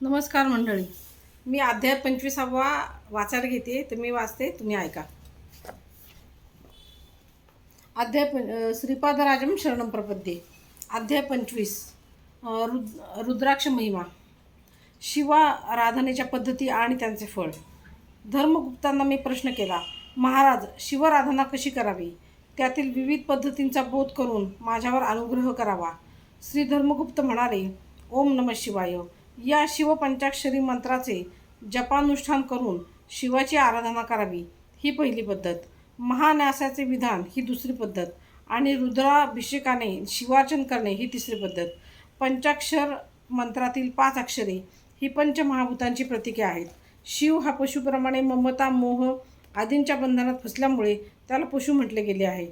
नमस्कार मंडळी. मी अध्याय पंचवीसावा वाचायला घेते. तुम्ही वाचते तुम्ही ऐका. अध्याय पं श्रीपादराजम शरणम प्रपद्ये. अध्याय पंचवीस. रुद रुद्राक्ष महिमा. शिवा राधनेच्या पद्धती आणि त्यांचे फळ. धर्मगुप्तांना मी प्रश्न केला महाराज शिवराधना कशी करावी? त्यातील विविध पद्धतींचा बोध करून माझ्यावर अनुग्रह करावा. श्री धर्मगुप्त म्हणाले ओम नम शिवाय. या शिवपंचाक्षरी मंत्राचे जपानुष्ठान करून शिवाची आराधना करावी ही पहिली पद्धत. महान्यासाचे विधान ही दुसरी पद्धत. आणि रुद्राभिषेकाने शिवार्चन करणे ही तिसरी पद्धत. पंचाक्षर मंत्रातील पाच अक्षरे ही पंचमहाभूतांची प्रतीके आहेत. शिव हा पशुप्रमाणे ममता मोह आदींच्या बंधनात फसल्यामुळे त्याला पशु म्हटले गेले आहे.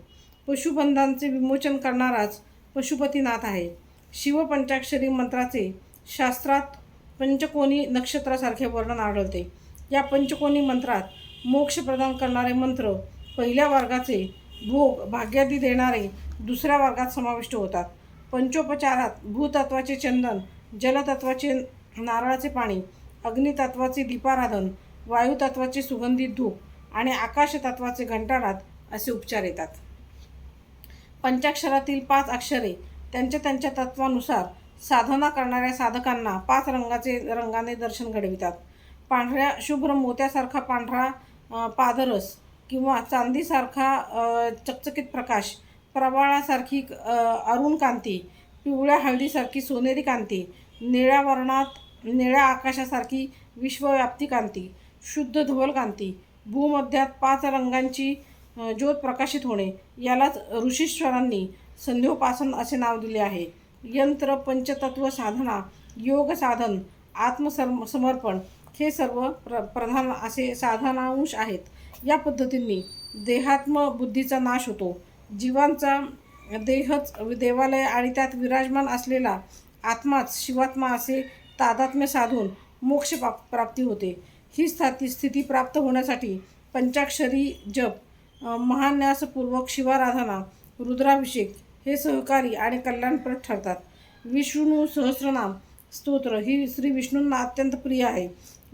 पशुबंधांचे विमोचन करणाराच पशुपतीनाथ आहे. शिवपंचाक्षरी मंत्राचे शास्त्रात पंचकोनी नक्षत्रासारखे वर्णन आढळते. या पंचकोनी मंत्रात मोक्ष प्रदान करणारे मंत्र पहिल्या वर्गाचे भोग भाग्यादी देणारे दुसऱ्या वर्गात समाविष्ट होतात. पंचोपचारात भूतत्वाचे चंदन जलतत्वाचे नारळाचे पाणी अग्नितत्वाचे दीपाराधन वायुतत्वाचे सुगंधित धूप आणि आकाशतत्वाचे घंटानाद असे उपचार येतात. पंचाक्षरातील पाच अक्षरे त्यांच्या त्यांच्या तत्वानुसार साधना करणाऱ्या साधकांना पाच रंगाचे रंगाने दर्शन घडवितात. पांढऱ्या शुभ्र मोत्यासारखा पांढरा पादरस किंवा चांदीसारखा चकचकीत प्रकाश प्रवाळासारखी अरुण कांती पिवळ्या हळदीसारखी सोनेरी कांती निळ्या वर्णात निळ्या आकाशासारखी विश्वव्याप्ती कांती शुद्ध धवल कांती भूमध्यात पाच रंगांची ज्योत प्रकाशित होणे यालाच ऋषीश्वरांनी संध्योपासन असे नाव दिले आहे. यंत्र पंचतत्व साधना योग साधन आत्मसम समर्पण हे सर्व प्र प्रधान असे साधनांश आहेत. या पद्धतींनी देहात्म बुद्धीचा नाश होतो. जीवांचा देहच देवालय आणि त्यात विराजमान असलेला आत्माच शिवात्मा असे तादात्म्य साधून मोक्ष प्राप प्राप्ती होते. ही स्थाती स्थिती प्राप्त होण्यासाठी पंचाक्षरी जप महान्यासपूर्वक शिवाराधना रुद्राभिषेक हे सहकारी आणि कल्याणप्रद ठरतात. विष्णू सहस्रनाम स्तोत्र ही श्री विष्णूंना अत्यंत प्रिय आहे.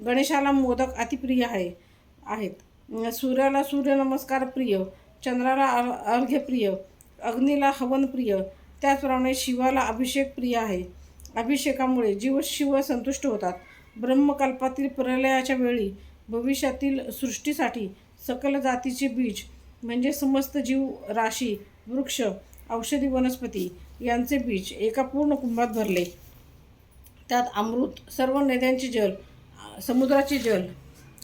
गणेशाला मोदक अतिप्रिय आहे आहेत. सूर्याला सूर्यनमस्कार प्रिय चंद्राला अर अर्घ्य प्रिय अग्नीला हवन प्रिय त्याचप्रमाणे शिवाला अभिषेक प्रिय आहे. अभिषेकामुळे जीव शिव संतुष्ट होतात. ब्रह्मकल्पातील प्रलयाच्या वेळी भविष्यातील सृष्टीसाठी सकल जातीचे बीज म्हणजे समस्त जीव राशी वृक्ष औषधी वनस्पती यांचे बीज एका पूर्ण कुंभात भरले. त्यात अमृत सर्व नद्यांचे जल समुद्राचे जल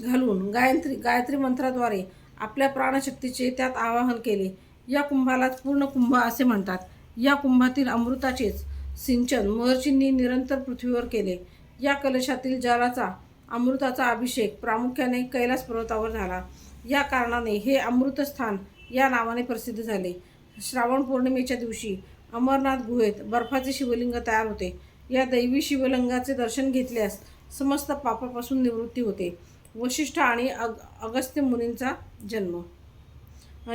घालून गायत्री गायत्री मंत्राद्वारे आपल्या प्राणशक्तीचे त्यात आवाहन केले. या कुंभालाच पूर्ण कुंभ असे म्हणतात. या कुंभातील अमृताचेच सिंचन महर्षींनी निरंतर पृथ्वीवर केले. या कलशातील जलाचा अमृताचा अभिषेक प्रामुख्याने कैलास पर्वतावर झाला. या कारणाने हे अमृतस्थान या नावाने प्रसिद्ध झाले. श्रावण पौर्णिमेच्या दिवशी अमरनाथ गुहेत बर्फाचे शिवलिंग तयार होते. या दैवी शिवलिंगाचे दर्शन घेतल्यास समस्त पापापासून निवृत्ती होते. वशिष्ठ आणि अग अगस्त्य मुनींचा जन्म.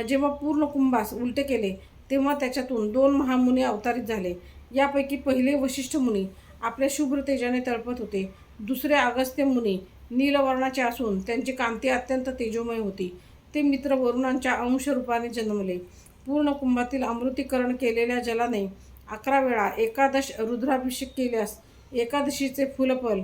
जेव्हा पूर्ण कुंभास उलटे केले तेव्हा त्याच्यातून दोन महामुनी अवतारित झाले. यापैकी पहिले वशिष्ठ मुनी आपल्या शुभ्र तेजाने तळपत होते. दुसरे अगस्त्य मुनी नीलवर्णाचे असून त्यांची कांती अत्यंत तेजोमय होती. ते मित्र वरुणांच्या अंश रूपाने जन्मले. पूर्ण कुंभातील अमृतीकरण केलेल्या जलाने अकरा वेळा एकादश रुद्राभिषेक केल्यास एकादशीचे फुलफल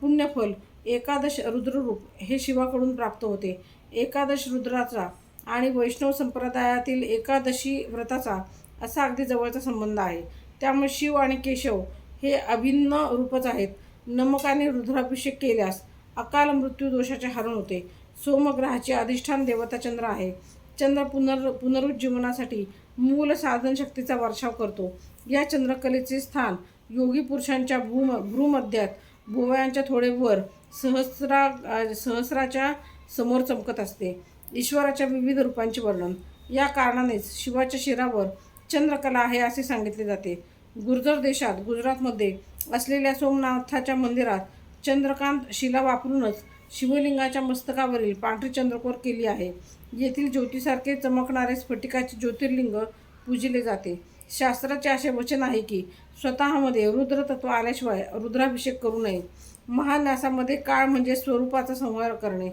पुण्यफल एकादश रुद्ररूप हे शिवाकडून प्राप्त होते. एकादश रुद्राचा आणि वैष्णव संप्रदायातील एकादशी व्रताचा असा अगदी जवळचा संबंध आहे. त्यामुळे शिव आणि केशव हे अभिन्न रूपच आहेत. नमकाने रुद्राभिषेक केल्यास अकाल मृत्यू दोषाचे हरण होते. सोमग्रहाचे अधिष्ठान देवता चंद्र आहे. चंद्र पुनर पुनरुज्जीवनासाठी मूल साधनशक्तीचा वर्षाव करतो. या चंद्रकलेचे स्थान योगी पुरुषांच्या भूम भ्रूमध्यात भुवयांच्या थोडे वर सहस्रा सहस्राच्या समोर चमकत असते. ईश्वराच्या विविध रूपांचे वर्णन. या कारणानेच शिवाच्या शिरावर चंद्रकला आहे असे सांगितले जाते. गुर्जर देशात गुजरातमध्ये असलेल्या सोमनाथाच्या मंदिरात चंद्रकांत शिला वापरूनच शिवलिंगाच्या मस्तकावरील पांढरी चंद्रकोर केली आहे. येथील ज्योतीसारखे चमकणारे स्फटिकाचे ज्योतिर्लिंग पूजिले जाते. शास्त्राचे असे वचन आहे की स्वतःमध्ये रुद्र तत्व आल्याशिवाय रुद्राभिषेक करू नये. महान्यासामध्ये काळ म्हणजे स्वरूपाचा संहार करणे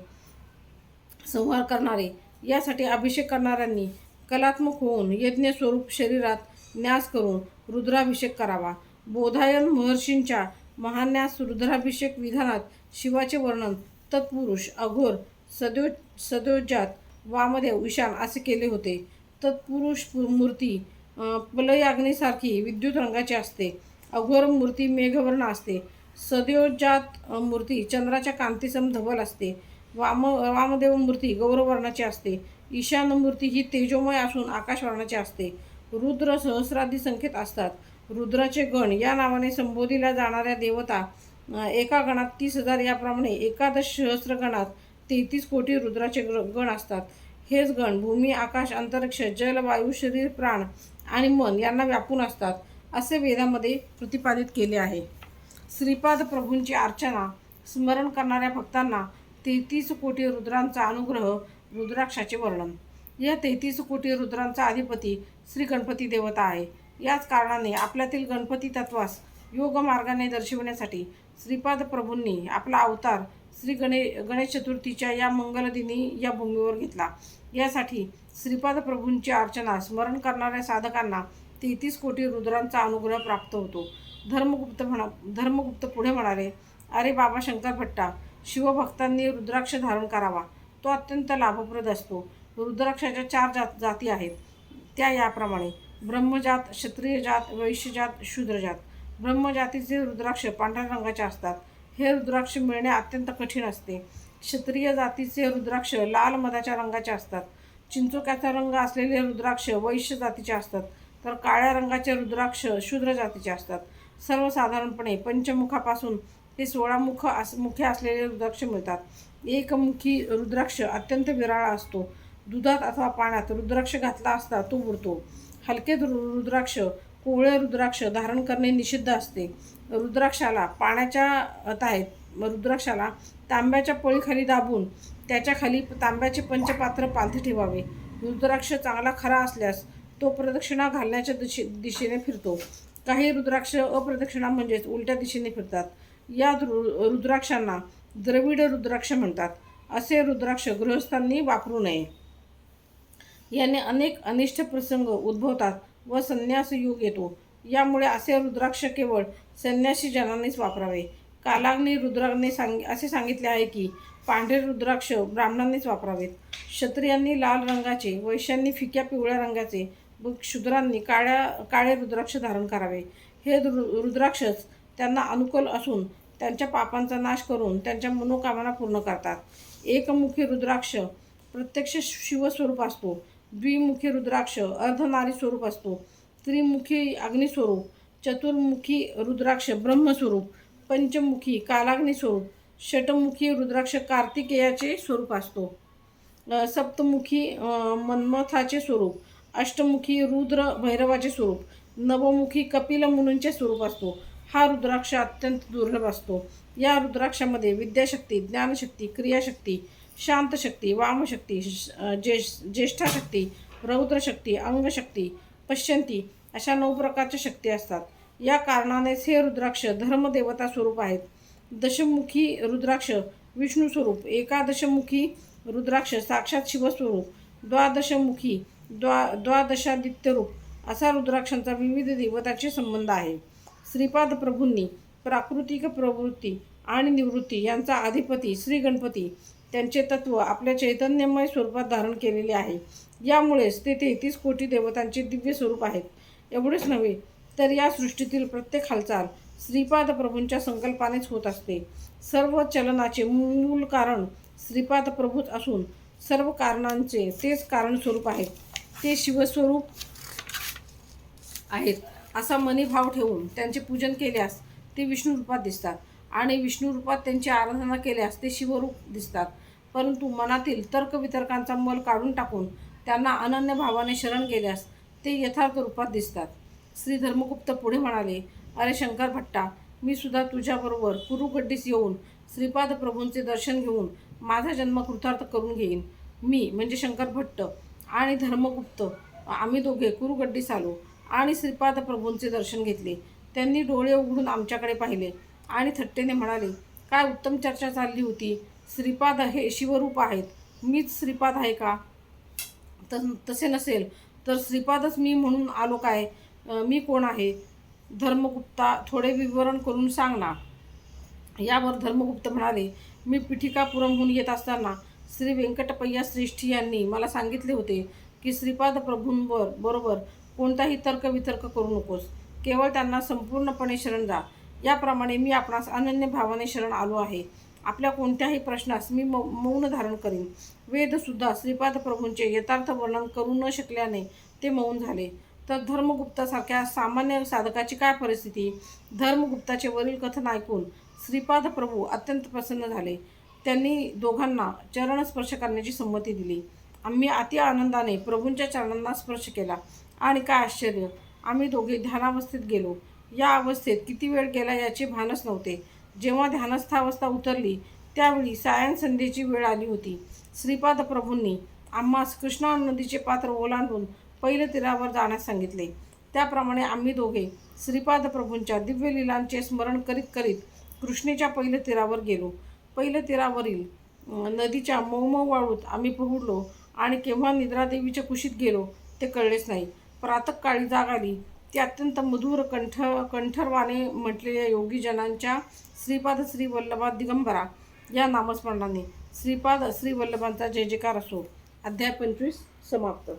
संहार करणारे. यासाठी अभिषेक करणाऱ्यांनी कलात्मक होऊन यज्ञ स्वरूप शरीरात न्यास करून रुद्राभिषेक करावा. बोधायन महर्षींच्या महान्यास रुद्राभिषेक विधानात शिवाचे वर्णन तत्पुरुष अघोर सदो सदोजात वामदेव विशाल असे केले होते. तत्पुरुष मूर्ती अं, पलयाग्नीसारखी विद्युत रंगाची असते. अघोर मूर्ती मेघवर्ण असते. सदोजात मूर्ती चंद्राच्या कांतीसम धवल असते. वाम वामदेव मूर्ती गौरवर्णाची असते. ईशान मूर्ती ही तेजोमय असून आकाशवर्णाची असते. रुद्र सहस्रादी संख्येत असतात. रुद्राचे गण या नावाने संबोधिल्या जाणाऱ्या देवता एका गणात तीस हजार याप्रमाणे एकादश सहस्र गणात तेहतीस कोटी रुद्राचे ग्र- गण असतात. हेच गण भूमी आकाश अंतरिक्ष जल वायू शरीर प्राण आणि मन यांना व्यापून असतात असे वेदामध्ये प्रतिपादित केले आहे. श्रीपाद प्रभूंची अर्चना स्मरण करणाऱ्या भक्तांना तेहतीस कोटी रुद्रांचा अनुग्रह रुद्राक्षाचे वर्णन. या तेहतीस कोटी रुद्रांचा अधिपती श्री गणपती देवता आहे. याच कारणाने आपल्यातील गणपती तत्वास योग मार्गाने दर्शविण्यासाठी श्रीपाद प्रभूंनी आपला अवतार श्री गणे गणेश चतुर्थीच्या या मंगलदिनी या भूमीवर घेतला. यासाठी श्रीपाद प्रभूंची अर्चना स्मरण करणाऱ्या साधकांना तेहतीस कोटी रुद्रांचा अनुग्रह प्राप्त होतो. धर्मगुप्त म्हणा धर्मगुप्त पुढे म्हणाले अरे बाबा शंकर भट्टा शिवभक्तांनी रुद्राक्ष धारण करावा. तो अत्यंत लाभप्रद असतो. रुद्राक्षाच्या चार जात जाती आहेत. त्या याप्रमाणे. ब्रह्मजात क्षत्रियजात वैश्यजात शूद्रजात. ब्रह्मजातीचे रुद्राक्ष पांढऱ्या रंगाचे असतात. हे रुद्राक्ष मिळणे अत्यंत कठीण असते. क्षत्रिय जातीचे रुद्राक्ष लाल मधाच्या रंगाचे असतात. चिंचोक्याचा रंग असलेले रुद्राक्ष वैश्य जातीचे असतात. तर काळ्या रंगाचे रुद्राक्ष शूद्र जातीचे असतात. सर्वसाधारणपणे पंचमुखापासून ते सोळामुख अस मुखे असलेले रुद्राक्ष मिळतात. एकमुखी रुद्राक्ष अत्यंत विराळा असतो. दुधात अथवा पाण्यात रुद्राक्ष घातला असता तो उडतो हलके रुद्राक्ष कोवळे रुद्राक्ष धारण करणे निषिद्ध असते. रुद्राक्षाला पाण्याच्या अत आहेत रुद्राक्षाला तांब्याच्या पळीखाली दाबून त्याच्याखाली तांब्याचे पंचपात्र पालथे ठेवावे. रुद्राक्ष चांगला खरा असल्यास तो प्रदक्षिणा घालण्याच्या दिशे दिशेने फिरतो. काही रुद्राक्ष अप्रदक्षिणा म्हणजेच उलट्या दिशेने फिरतात. या रु- रुद्राक्षांना द्रविड रुद्राक्ष म्हणतात. असे रुद्राक्ष गृहस्थांनी वापरू नये. याने अनेक अनिष्ट प्रसंग उद्भवतात व संन्यास योग येतो. यामुळे असे रुद्राक्ष केवळ संन्यासी जनानेच वापरावे. कालाग्नी रुद्राने सांग असे सांगितले आहे की पांढरे रुद्राक्ष ब्राह्मणांनीच वापरावेत. क्षत्रियांनी लाल रंगाचे वैश्यांनी फिक्या पिवळ्या रंगाचे व क्षुद्रांनी काळ्या काळे रुद्राक्ष धारण करावे. हे रु रुद्राक्षच त्यांना अनुकूल असून त्यांच्या पापांचा नाश करून त्यांच्या मनोकामना पूर्ण करतात. एकमुखी रुद्राक्ष प्रत्यक्ष शिवस्वरूप असतो. द्विमुखी रुद्राक्ष अर्धनारी स्वरूप असतो. त्रिमुखी अग्निस्वरूप चतुर्मुखी रुद्राक्ष ब्रह्मस्वरूप पंचमुखी कालाग्नी स्वरूप षटमुखी रुद्राक्ष कार्तिकेयाचे स्वरूप असतो. सप्तमुखी मन्मथाचे स्वरूप अष्टमुखी रुद्र भैरवाचे स्वरूप नवमुखी कपिल मुनींचे स्वरूप असतो. हा रुद्राक्ष अत्यंत दुर्लभ असतो. या रुद्राक्षामध्ये विद्याशक्ती ज्ञानशक्ती क्रियाशक्ती शांतशक्ती वामशक्ती श- ज्येष्ठाशक्ती रौद्रशक्ती अंगशक्ती पश्यंती अशा नऊ प्रकारच्या शक्ती असतात. या कारणानेच हे रुद्राक्ष धर्मदेवता स्वरूप आहेत. दशमुखी रुद्राक्ष विष्णू स्वरूप एकादशमुखी रुद्राक्ष साक्षात शिवस्वरूप द्वादशमुखी द्वा द्वादशादित्यरूप असा रुद्राक्षांचा विविध देवताचे संबंध आहे. श्रीपाद प्रभूंनी प्राकृतिक प्रवृत्ती आणि निवृत्ती यांचा अधिपती श्री गणपती त्यांचे तत्व आपल्या चैतन्यमय स्वरूपात धारण केलेले आहे. यामुळेच ते तेहतीस कोटी देवतांचे दिव्य स्वरूप आहेत. एवढेच नव्हे तर या सृष्टीतील प्रत्येक हालचाल श्रीपाद प्रभूंच्या संकल्पानेच होत असते. सर्व चलनाचे मूल कारण श्रीपाद प्रभूच असून सर्व कारणांचे तेच कारण स्वरूप आहेत. ते शिवस्वरूप आहेत असा मनीभाव ठेवून त्यांचे पूजन केल्यास ते विष्णू रूपात दिसतात आणि विष्णू रूपात त्यांची आराधना केल्यास ते शिवरूप दिसतात. परंतु मनातील तर्कवितर्कांचा मल काढून टाकून त्यांना अनन्य भावाने शरण गेल्यास ते यथार्थ रूपात दिसतात. श्री धर्मगुप्त पुढे म्हणाले अरे शंकर भट्टा मी सुद्धा तुझ्याबरोबर कुरुगड्डीस येऊन श्रीपाद प्रभूंचे दर्शन घेऊन माझा जन्म कृतार्थ करून घेईन. मी म्हणजे शंकर भट्ट आणि धर्मगुप्त आम्ही दोघे कुरुगड्डीस आलो आणि श्रीपाद प्रभूंचे दर्शन घेतले. त्यांनी डोळे उघडून आमच्याकडे पाहिले आणि थट्टेने म्हणाले काय उत्तम चर्चा चालली होती. श्रीपाद हे शिवरूप आहेत. मीच श्रीपाद आहे का? त तसे नसेल. तर श्रीपादच मी म्हणून आलो काय? मी कोण आहे? धर्मगुप्ता थोडे विवरण करून सांग ना. यावर धर्मगुप्त म्हणाले मी पिठिकापुरमहून येत असताना श्री व्यंकटपय्या श्रेष्ठी यांनी मला सांगितले होते की श्रीपाद प्रभूंवर बरोबर कोणताही तर्कवितर्क करू नकोस. केवळ त्यांना संपूर्णपणे शरण जा. याप्रमाणे मी आपणास अनन्य भावाने शरण आलो आहे. आपल्या कोणत्याही प्रश्नास मी म मौन धारण करीन. वेदसुद्धा श्रीपाद प्रभूंचे यथार्थ वर्णन करू न शकल्याने ते मौन झाले. तर धर्मगुप्तासारख्या सामान्य साधकाची काय परिस्थिती? धर्मगुप्ताचे वरील कथन ऐकून श्रीपाद प्रभू अत्यंत प्रसन्न झाले. त्यांनी दोघांना चरणस्पर्श करण्याची संमती दिली. आम्ही अति आनंदाने प्रभूंच्या चरणांना स्पर्श केला. आणि काय आश्चर्य! आम्ही दोघे ध्यानावस्थेत गेलो. या अवस्थेत किती वेळ गेला याचे भानच नव्हते. जेव्हा ध्यानस्थावस्था उतरली त्यावेळी सायन संध्येची वेळ आली होती. श्रीपाद प्रभूंनी आम्हास कृष्णा नदीचे पात्र ओलांडून पहिले तीरावर जाण्यास सांगितले. त्याप्रमाणे आम्ही दोघे श्रीपाद प्रभूंच्या दिव्य लिलांचे स्मरण करीत करीत कृष्णेच्या पहिले तीरावर गेलो. पहिले तीरावरील नदीच्या मऊ वाळूत आम्ही पोहडलो आणि केव्हा निद्रादेवीच्या कुशीत गेलो ते कळलेच नाही. प्रातःकाळी जाग आली. ते अत्यंत मधुर कंठ कंठरवाने म्हटलेल्या योगीजनांच्या श्रीपाद श्री वल्लभा दिगंबरा या नामस्मरणाने श्रीपाद श्री वल्लभांचा जय जयकार असो. अध्याय पंचवीस समाप्त.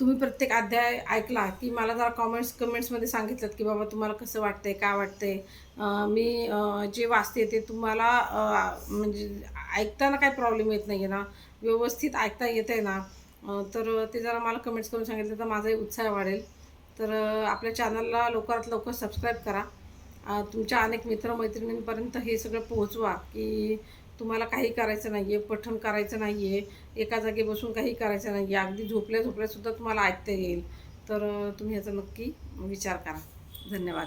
तुम्ही प्रत्येक अध्याय ऐकला की मला जरा कॉमेंट्स कमेंट्समध्ये सांगितलं की बाबा तुम्हाला कसं वाटतंय काय वाटतंय? अं, मी जे वाचते ते तुम्हाला म्हणजे ऐकताना काय प्रॉब्लेम येत नाही आहे ना? व्यवस्थित ऐकता येत आहे ना? तर ते जरा मला कमेंट्स करून सांगितलं तर माझाही उत्साह वाढेल. तर आपल्या चॅनलला लवकरात लवकर सबस्क्राईब करा. तुमच्या अनेक मित्रमैत्रिणींपर्यंत हे सगळं पोहोचवा की तुम्हाला काही करायचं नाही आहे पठण करायचं नाही आहे एका जागी बसून काही करायचं नाही आहे अगदी झोपल्या झोपल्यासुद्धा तुम्हाला ऐकता येईल. तर तुम्ही याचा नक्की विचार करा. धन्यवाद.